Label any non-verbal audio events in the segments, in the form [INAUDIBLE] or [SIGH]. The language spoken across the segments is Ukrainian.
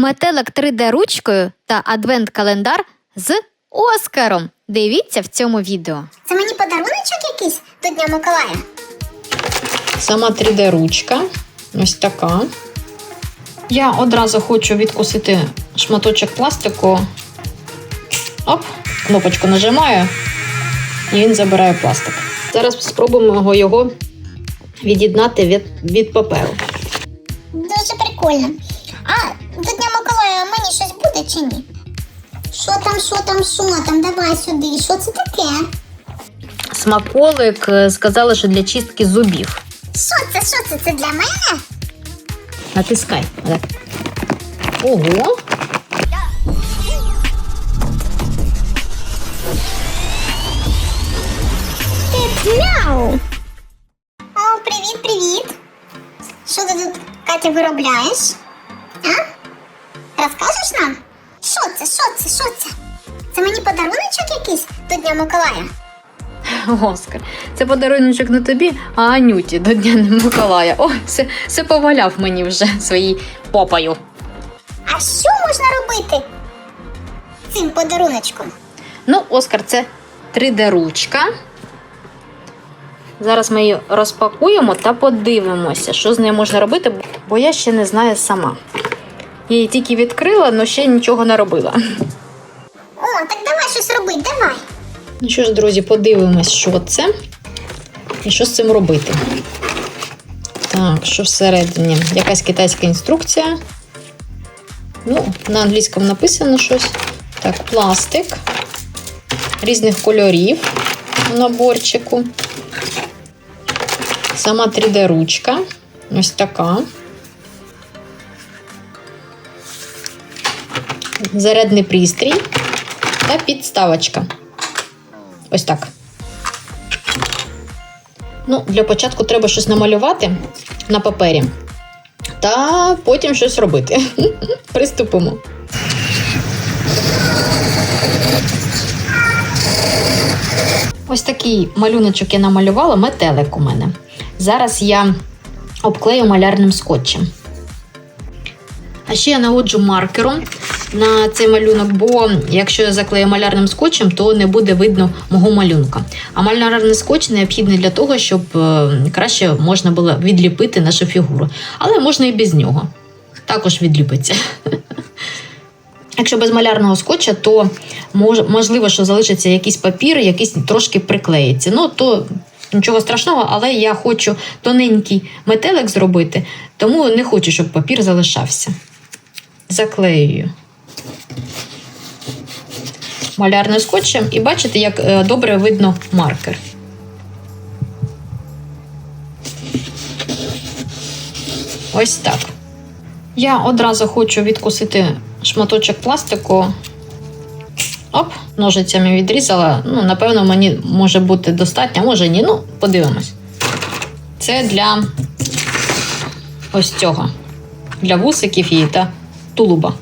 метелик 3D ручкою та адвент-календар з Оскаром. Дивіться в цьому відео. Це мені подаруночок якийсь до Дня Миколая. Сама 3D ручка. Ось така. Я одразу хочу відкусити шматочок пластику. Оп, кнопочку нажимаю, і він забирає пластик. Зараз спробуємо його від'єднати від, від паперу. Дуже прикольно. А чи ні? Що там, що там, що там? Давай сюди. Що це таке? Смаколик е, сказали, що для чистки зубів. Що це? Що це? Це для мене? Натискай. Отак. Ого. Мяу. О, привіт, привіт. Що ти тут, Катя, виробляєш? А? Розкажеш нам? Що це? Що це? Що це? Це мені подаруночок якийсь до Дня Миколая? [LAUGHS] Оскар, це подарунок не тобі, а Анюті до Дня Миколая. О, все, все поваляв мені вже своїй попою. А що можна робити цим подаруночком? Ну, Оскар, це 3D-ручка. Зараз ми її розпакуємо та подивимося, що з нею можна робити, бо я ще не знаю сама. Я її тільки відкрила, але ще нічого не робила. О, так давай щось робити, давай. Ну що ж, друзі, подивимось, що це і що з цим робити. Так, що всередині? Якась китайська інструкція. Ну, на англійському написано щось. Так, пластик різних кольорів у наборчику. Сама 3D-ручка. Ось така. Зарядний пристрій та підставочка. Ось так. Ну, для початку треба щось намалювати на папері. Та потім щось робити. [LAUGHS] Приступимо. Ось такий малюночок я намалювала, метелик у мене. Зараз я обклею малярним скотчем. А ще я наводжу маркером на цей малюнок, бо якщо я заклею малярним скотчем, то не буде видно мого малюнка. А малярний скотч необхідний для того, щоб е, краще можна було відліпити нашу фігуру. Але можна і без нього. Також відліпиться. [LAUGHS] Якщо без малярного скотча, то можливо, що залишиться якийсь папір, якийсь трошки приклеїться. Ну, то нічого страшного, але я хочу тоненький метелик зробити, тому не хочу, щоб папір залишався. Заклеюю малярним скотчем і бачите, як е, добре видно маркер. Ось так. Я одразу хочу відкусити шматочок пластику. Оп, ножицями відрізала. Ну, напевно, мені може бути достатньо, може ні. Ну, подивимось. Це для ось цього. Для вусиків її та тулуба.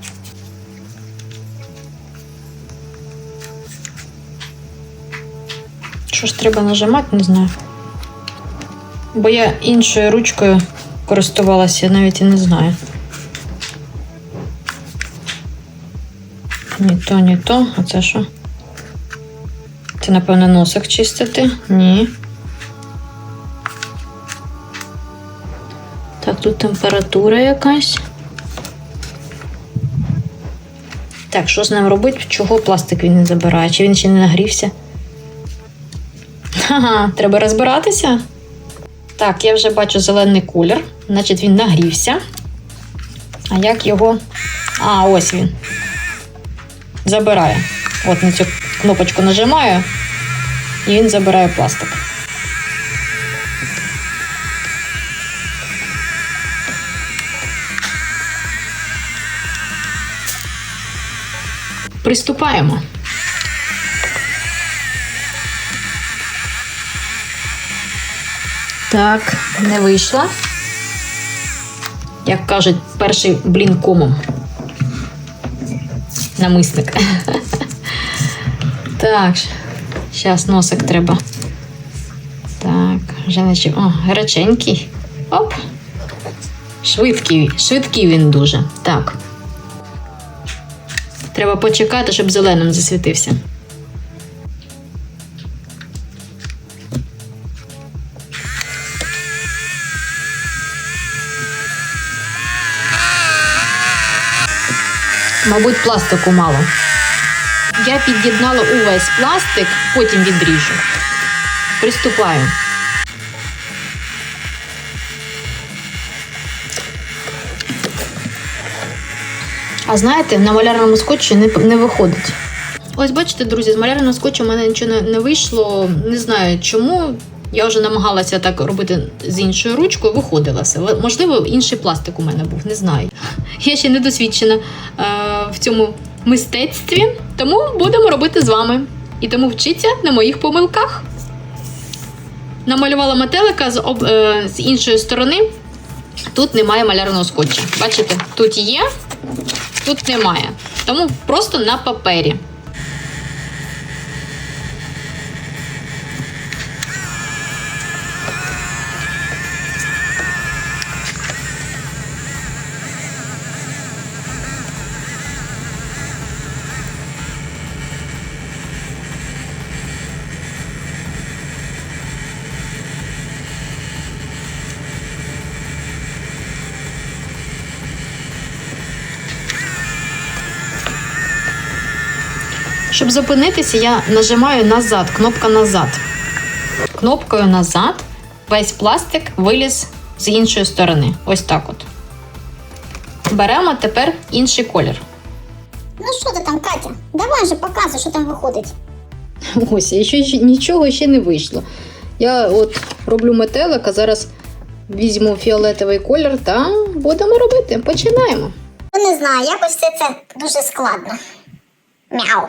Що ж треба нажимати, не знаю. Бо я іншою ручкою користувалася, я навіть і не знаю. Ні то, ні то. А це що? Це, напевно, носик чистити? Ні. Так, тут температура якась. Так, що з ним робити? Чого пластик він не забирає? Чи він ще не нагрівся? Ага, треба розбиратися. Так, я вже бачу зелений колір, значить він нагрівся. А як його. А, ось він. Забирає. От на цю кнопочку нажимаю, і він забирає пластик. Приступаємо. Так, не вийшла. Як кажуть, перший блін комом. Намисник. [LAUGHS] Так, зараз носик треба. Так, вже наче. О, гаряченький. Оп. Швидкий, швидкий він дуже. Так. Треба почекати, щоб зеленим засвітився. Мабуть, пластику мало. Я під'єднала увесь пластик, потім відріжу. Приступаю. А знаєте, на малярному скотчі не, не виходить. Ось бачите, друзі, з малярним скотчем у мене нічого не, вийшло. Не знаю чому. Я вже намагалася так робити з іншою ручкою, виходила все. Можливо, інший пластик у мене був, не знаю. [LAUGHS] Я ще не досвідчена е, в цьому мистецтві, тому будемо робити з вами. І тому вчіться на моїх помилках. Намалювала метелика з, об, е, з іншої сторони. Тут немає малярного скотча. Бачите, тут є, тут немає. Тому просто на папері. Щоб зупинитися, я нажимаю назад, кнопка назад. Кнопкою назад весь пластик виліз з іншої сторони. Ось так от. Беремо тепер інший колір. Ну що ти там, Катя? Давай же показуй, що там виходить. [LAUGHS] Ось, і ще, нічого ще не вийшло. Я от роблю метелика, зараз візьму фіолетовий колір та будемо робити. Починаємо. Ну не знаю, якось все це дуже складно. Мяу.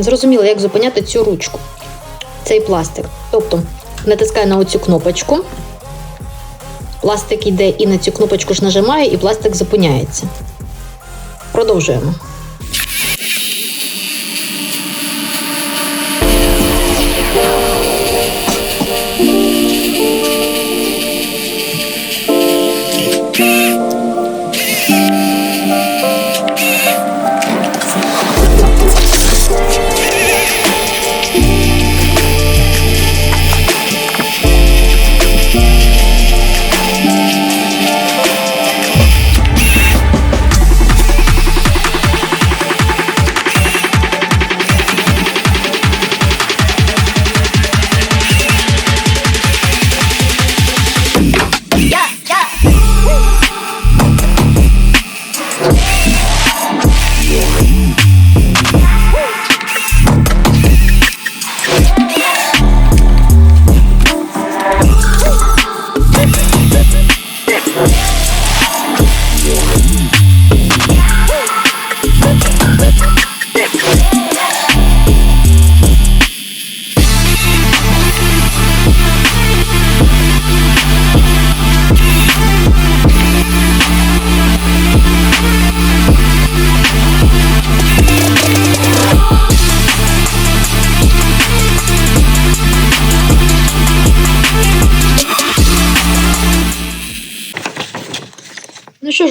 Зрозуміла, як зупиняти цю ручку, цей пластик. Тобто натискаю на оцю кнопочку, пластик йде і на цю кнопочку ж нажимаю, і пластик зупиняється. Продовжуємо.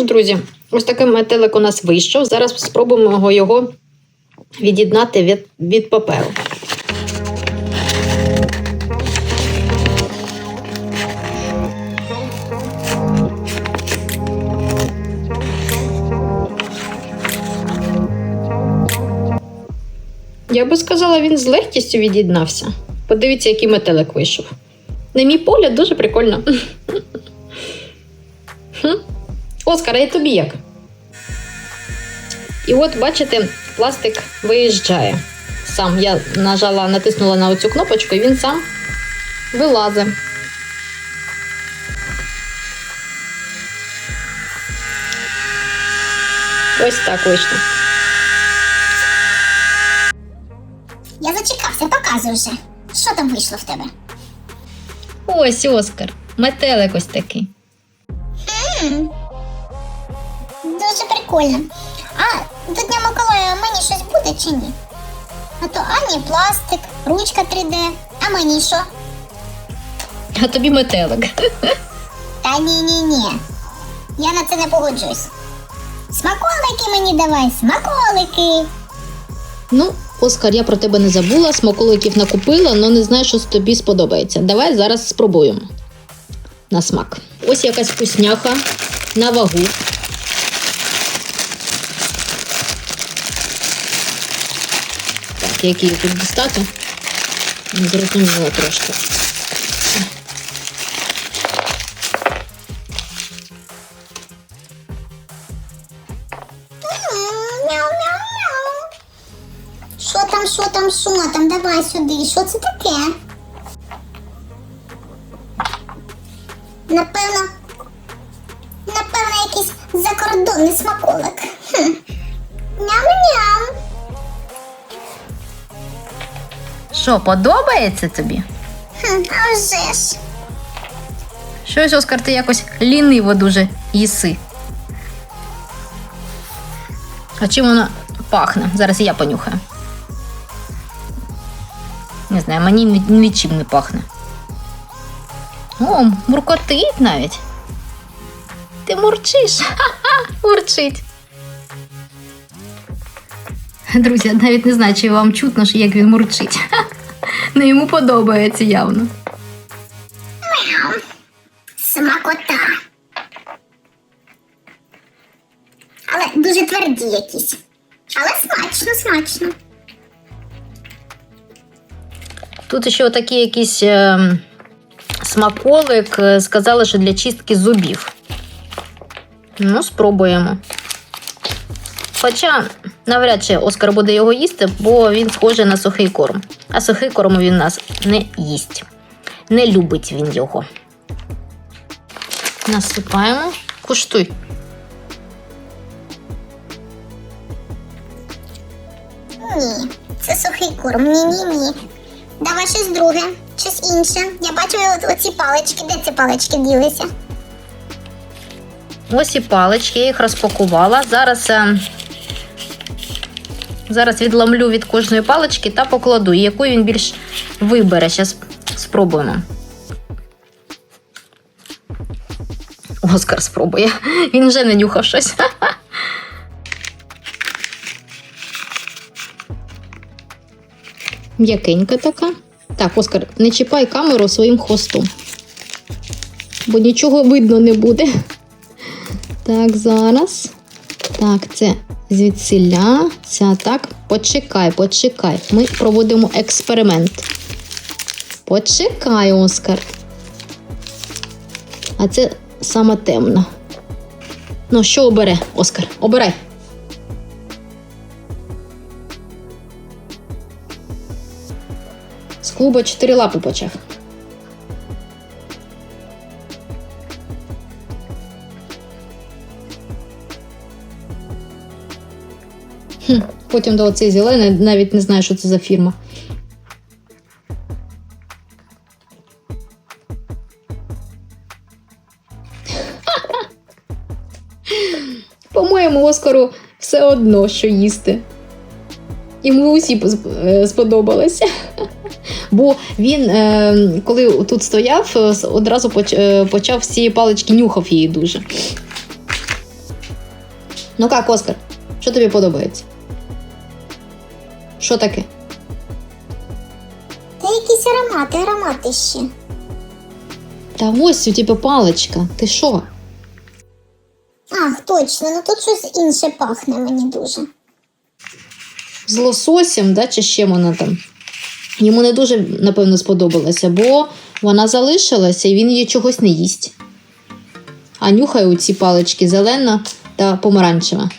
Друзі, ось такий метелик у нас вийшов. Зараз спробуємо його від'єднати від, від паперу. Я би сказала, він з легкістю від'єднався. Подивіться, який метелик вийшов. На мій погляд, дуже прикольно. [LAUGHS] Оскар, а тобі як? І от, бачите, пластик виїжджає. Сам я нажала, натиснула на оцю кнопочку, і він сам вилазить. Ось так вийшло. Я зачекався, показуй вже. Що там вийшло в тебе? Ось Оскар, метелик ось такий. М, Дуже прикольно. А до Дня Миколая мені щось буде чи ні? А то Ані пластик, ручка 3D, а мені що? А тобі метелик. Та ні, ні, ні. Я на це не погоджуюсь. Смаколики мені давай, смаколики. Ну, Оскар, я про тебе не забула, смаколиків накупила, але не знаю, що тобі сподобається. Давай зараз спробуємо на смак. Ось якась вкусняха на вагу. Так, як її тут дістати? Зрозуміло трошки. Що там, що там, що там? Давай сюди. Що це таке? Що, подобається тобі? Хм, а вже ж. Щось, Оскар, ти якось ліниво дуже їси. А чим воно пахне? Зараз я понюхаю. Не знаю, мені ні- нічим не пахне. О, муркотить навіть. Ти мурчиш. Ха-ха, мурчить. Друзі, я навіть не знаю, чи вам чутно, що як він мурчить. Ну йому подобається явно. Мяу. Смакота. Але дуже тверді якісь. Але смачно, смачно. Тут ще отакий якийсь е, смаколик. е, Сказали, що для чистки зубів. Ну, спробуємо. Хоча навряд чи Оскар буде його їсти, бо він схожий на сухий корм. А сухий корм він нас не їсть. Не любить він його. Насипаємо. Куштуй. Ні, це сухий корм. Ні, ні, ні. Давай щось друге, щось інше. Я бачу оці палички. Де ці палички ділися? Ось і палички, я їх розпакувала. Зараз, е, зараз відламлю від кожної палички та покладу. Яку він більш вибере. Зараз спробуємо. Оскар спробує. Він вже не нюхав щось. М'якенька така. Так, Оскар, не чіпай камеру своїм хвостом. Бо нічого видно не буде. Так, зараз. Так, це звідсіля. Ця так. Почекай, почекай. Ми проводимо експеримент. Почекай, Оскар. А це сама темна. Ну, що обере, Оскар? Обирай. З клуба чотири лапи почав. Потім до оцей зелений, навіть не знаю, що це за фірма. [LAUGHS] По-моєму, Оскару все одно, що їсти. Йому усі е, сподобалося. [LAUGHS] Бо він, е, коли тут стояв, е, одразу поч- почав всі палички нюхав її дуже. Ну як, Оскар, що тобі подобається? Що таке? Та якісь аромати, аромати ще. Та ось у тебе паличка. Ти що? Ах, точно, ну тут щось інше пахне мені дуже. З лососем, да, чи ще вона там? Йому не дуже, напевно, сподобалося, бо вона залишилася і він її чогось не їсть. А нюхає у ці палички зелена та помаранчева.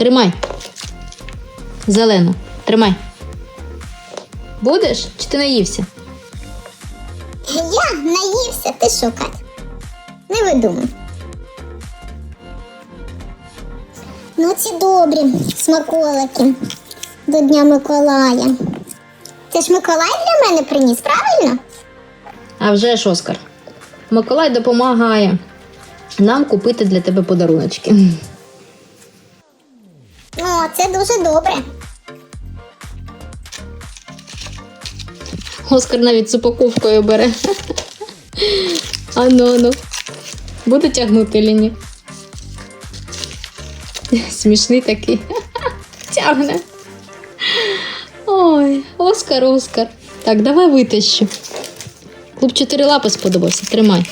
Тримай. Зелену. Тримай. Будеш? Чи ти наївся? Я наївся, ти що, Кать? Не видумай. Ну, ці добрі смаколики до Дня Миколая. Це ж Миколай для мене приніс, правильно? А вже ж, Оскар. Миколай допомагає нам купити для тебе подаруночки. О, це дуже добре. Оскар навіть з упаковкою бере. Ану, ану. Буде тягнути чи ні? Смішний такий. Тягне. Ой, Оскар, Оскар. Так, давай витащу. Клуб чотири лапи сподобався. Тримай.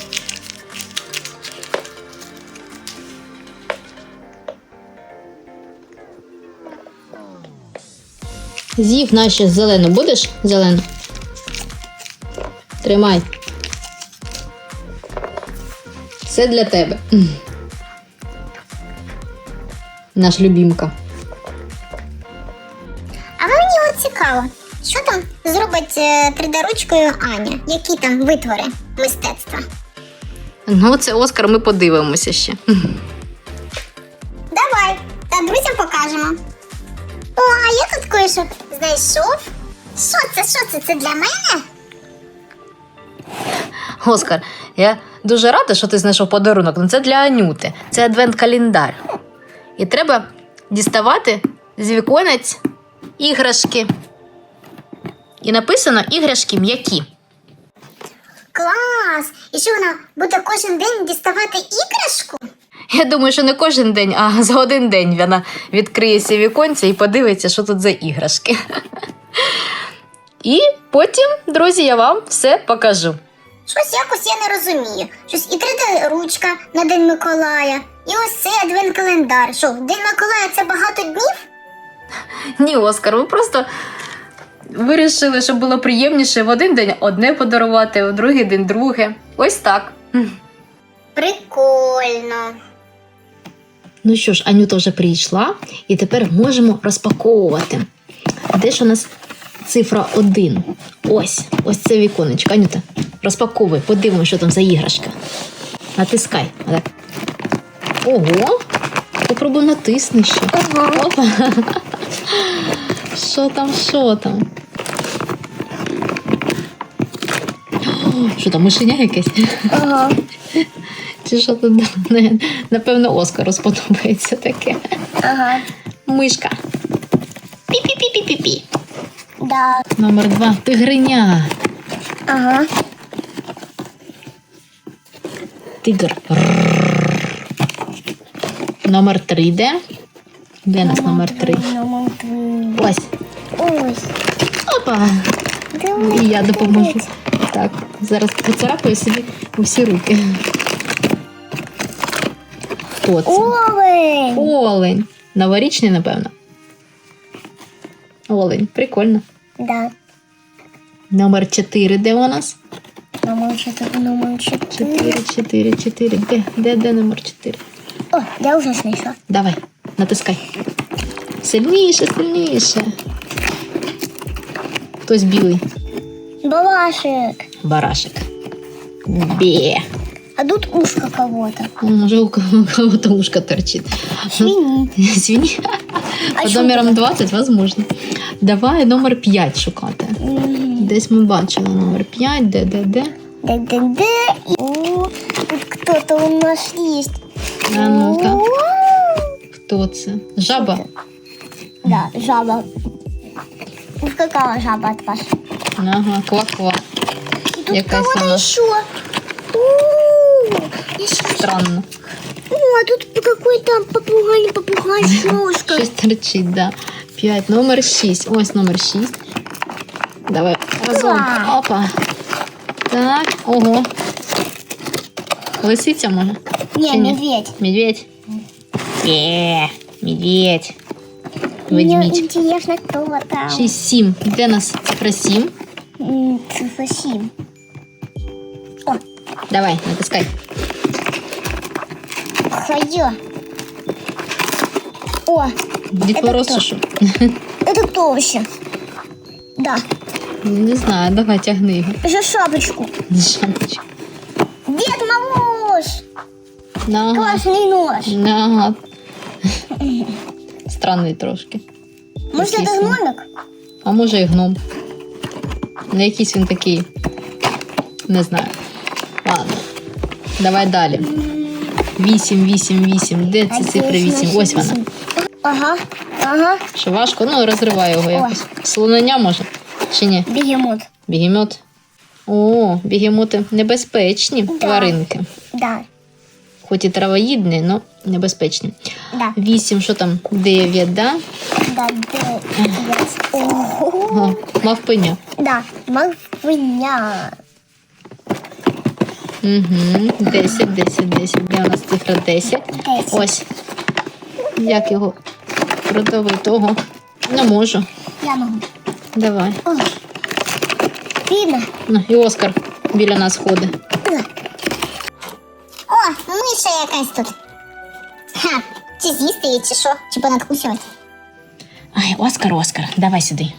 З'їв наші зелену. Будеш зелену? Тримай. Це для тебе. [CLEARS THROAT] Наш любімка. А мені от цікаво, що там зробить 3D-ручкою Аня? Які там витвори мистецтва? Ну, це Оскар, ми подивимося ще. Давай, та друзям покажемо. О, а я тут кое-що знайшов. Що це? Що це? Це для мене? Оскар, я дуже рада, що ти знайшов подарунок. Ну це для Анюти. Це адвент-календар. І треба діставати з віконець іграшки. І написано іграшки м'які. Клас! І що вона буде кожен день діставати іграшку? Я думаю, що не кожен день, а за один день вона відкриє ці віконця і подивиться, що тут за іграшки. І потім, друзі, я вам все покажу. Щось якось я не розумію. Щось і 3D-ручка на День Миколая, і ось цей адвент-календар. Що, День Миколая це багато днів? Ні, Оскар, ви просто вирішили, щоб було приємніше в один день одне подарувати, в другий день друге. Ось так. Прикольно. Ну що ж, Анюта вже прийшла, і тепер можемо розпаковувати. Де ж у нас цифра 1? Ось, ось це віконечко. Анюта, розпаковуй, подивимося, що там за іграшка. Натискай. Отак. Ого! Попробуй натисни ще. Опа. Що там, що там? Що там, мишеня якесь? Ага. Чи що тут? [LAUGHS] Напевно, Оскару сподобається таке. Ага. Мишка. Пі-пі-пі-пі-пі. Да. Номер два. Тигриня. Ага. Тигр. Номер три де? Де нас номер три? Ось. Ось. Опа. І я допоможу. Так, зараз поцарапаю собі усі руки. Хто це? Олень. Олень. Новорічний, напевно. Олень. Прикольно. Да. Номер 4 де у нас? Номер 4, номер 4. 4, 4, 4. Де? Де, де номер 4? О, я вже знайшла. Давай, натискай. Сильніше, сильніше. Хтось білий. Балашик. Барашек. Бе. А тут ушко кого-то. Може, у кого- у кого-то ушко торчит. Свині. [LAUGHS] Свиньи. А Под номером 20, возможно. Давай номер 5 шукати. Десь ми бачили номер 5, де, де, де. Да-да-да. О, тут кто-то у нас есть. А ну-ка, хто це? Жаба? Да, жаба. Ну, Какая жаба от вас? Ага, ква-ква. Тут Якась кого-то еще. Странно. О, а тут какой-то попугай, попугай, шушка. Щось торчить, да. 5, номер 6. Ось номер 6. Давай разом. Опа. Так, ого. Лисиця може? Не, Чи ні? медведь. Медведь. Е, медведь. Мне Ведмідь. интересно, кто там. 6, 7. Де нас цифра 7? М, Цифра 7. Давай, натискай. Хая. О, Дід Это Мороз хто? чи що? это кто вообще? Да, Не знаю, давай тягни його. за шапочку. Шапочку. Дед Мороз! Ага. Классный нож. Ага. Странний трошки. Может, это Якийсь він. гномик? А може і гном. Не якийсь він такий. Не знаю. Давай далі. 8, 8, 8. Де ці цифри 8? Ось вона. Ага, ага. Що важко? Ну, розривай його якось. Слонення може? Чи ні? Бегемот. Бігемот. О, бігемоти небезпечні Да. тваринки. Да, Хоч і травоїдні, але небезпечні. да, 8, що там? 9, да? да, девять. Ого. Мавпиня. Да, мавпиня. Угу. 10, 10, 10. Де у нас цифра 10? Десять. Ось. Як його продавити? Ого. Не можу. Я могу. Давай. О. Видно? Ну, і Оскар біля нас ходить. О, миша якась тут. Ха, чи з'їсти її, чи що? Чи понадкусювати? Ай, Оскар, Оскар, давай сюди.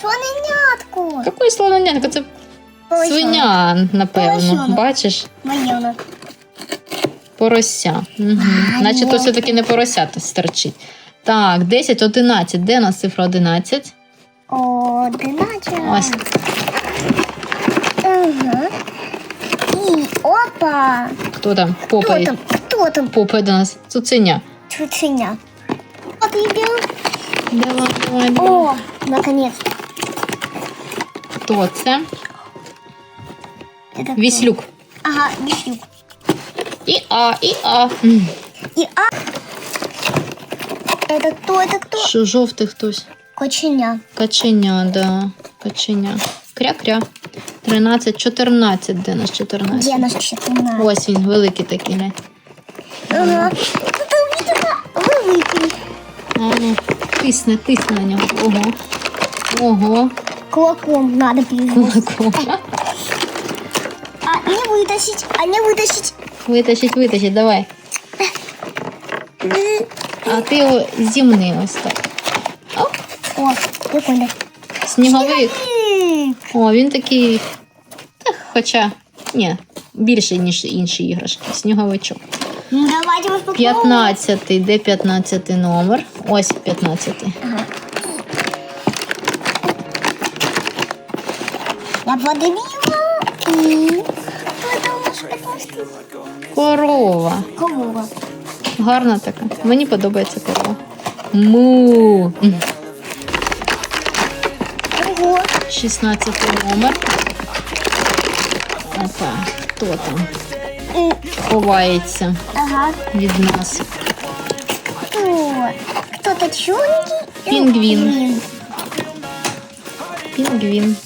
Слоненятку. Какої слоненятка? Це свиня, напевно. Поросенок. Бачиш? Моє. Порося. Угу. А, Наче то все-таки не порося то стерчить. Так, 10, 11. Де у нас цифра 11? Одиначе. Ось. Ага. І опа. Хто там? Хто там? Хто там? Попає до нас. Цуценя. Чученя. От тебе. Давай, давай, давай. О, наконец. Хто це? Это кто? Віслюк. Ага, віслюк. І А, і А. М, И а. Это кто? Это кто? Що жовтий хтось? Коченя. Каченя, да. Каченя. Кря-кря. 13, 14. Де наш 14? Где наш четырнадцать? Ось він, великий такий. глянь. Ага. Кто-то видимо вылупил. А, ну, тисне, тисне на нього. Ого. Ого. Кулаком надо перевести. Кулаком. не вытащить. Витащить, витащить, давай. А ти його зімни ось так. О, прикольно. сніговик. М, О, він такий. Та, хоча, ні, більший, ніж інші іграшки. Сніговичок. Ну давайте мы 15, де 15 номер? Ось 15. Я подавила. И... Корова. Корова. Гарна така. Мені подобається корова. Му. М, 16 номер. Опа, хто там ховається Ага. від нас? Черненький? и Пингвин. Пінгвін.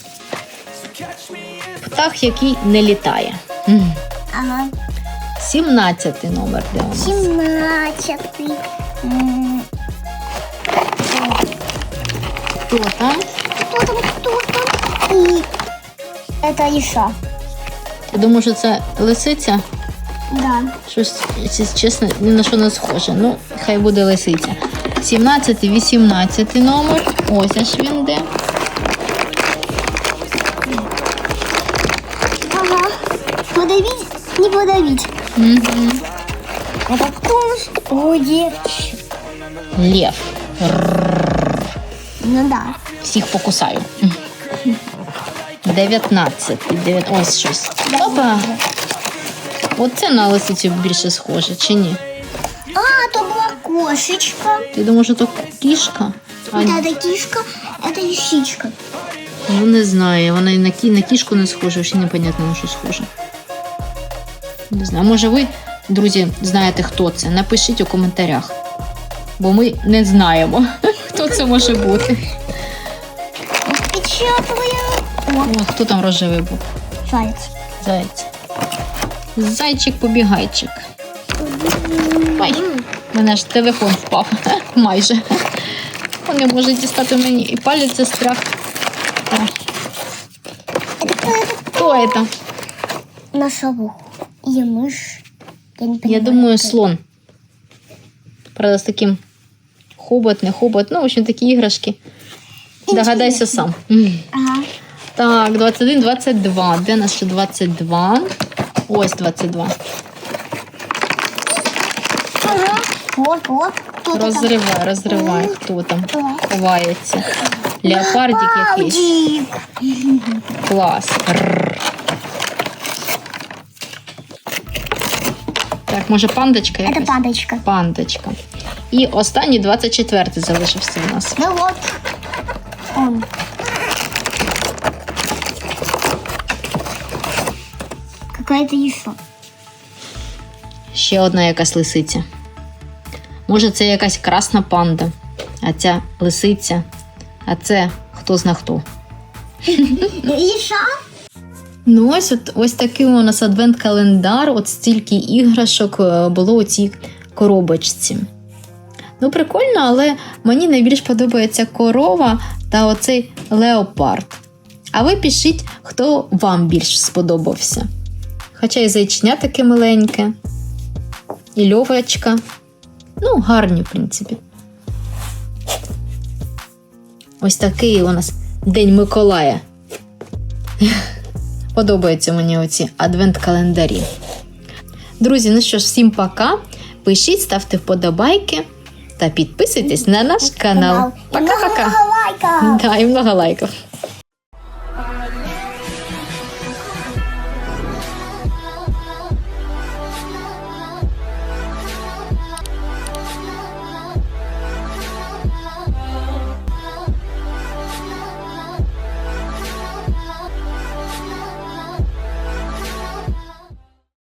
Птах, який не літає. Ага. 17 номер де у нас? Семнадцатый. М, Хто там? Кто там? Кто там? И... Это Иша. Я думаю, що це лисиця. Да. Щось, якщо чесно, ні на що не схоже. Ну, хай буде лисиця. 17, 18 номер. Ось аж він де. Подавить, не подавить. Угу. Это кто? у нас? О, девчонка. Лев. Ну да. Всіх покусаю. 19. 9. Ось щось. Опа. Оце на лисицю більше схоже, чи ні? А, то была кошечка. Ти думаєш, що то кішка? А, Вот эта кишка, это лисичка. ну не знаю, вона і на, кі... на кішку не схожа, ще непонятно на що схоже. Не знаю. Може ви, друзі, знаєте, хто це? Напишіть у коментарях. Бо ми не знаємо, [LAUGHS] хто це може бути. Распечатываем. О, О, хто там рожевий був? заяц. Зайць. Зайчик-побігайчик. Ой, в мене ж телефон впав. [LAUGHS] Майже. телефон не може дістати мені і палець застряг. О, Это кто это? Хто це? Носорог. Или мышь. Я не Я понимаю. думаю, кто это. слон. Правда, з таким хобот, не хобот. Ну, в общем, такі іграшки. Догадайся сам. М. Ага. Так, 21, 22. Де наш ще 22? Ось 22. Ага. Вот, вот. Кто это там? Розривай, розривай, хто там Так. ховається. Леопардик якийсь. Паудик. Клас. Рррр. Так, може пандочка якась? пандочка. Пандочка. І останній 24 залишився у нас. Ну вот. Он. Какая-то еще. Ще одна якась лисиця. Може, це якась красна панда, а ця лисиця, а це хто зна хто. Еще? Ну, ось от, ось такий у нас адвент-календар, от стільки іграшок е, було у цій коробочці. Ну, прикольно, але мені найбільш подобається корова та оцей леопард. А ви пишіть, хто вам більш сподобався. Хоча і зайчиня таке миленьке, і льовочка. Ну, гарні, в принципі. Ось такий у нас День Миколая. Подобаються мені оці адвент-календарі. Друзі, ну що ж, всім пока. Пишіть, ставте вподобайки та підписуйтесь на наш канал. Пока-пока. Да, і много лайків.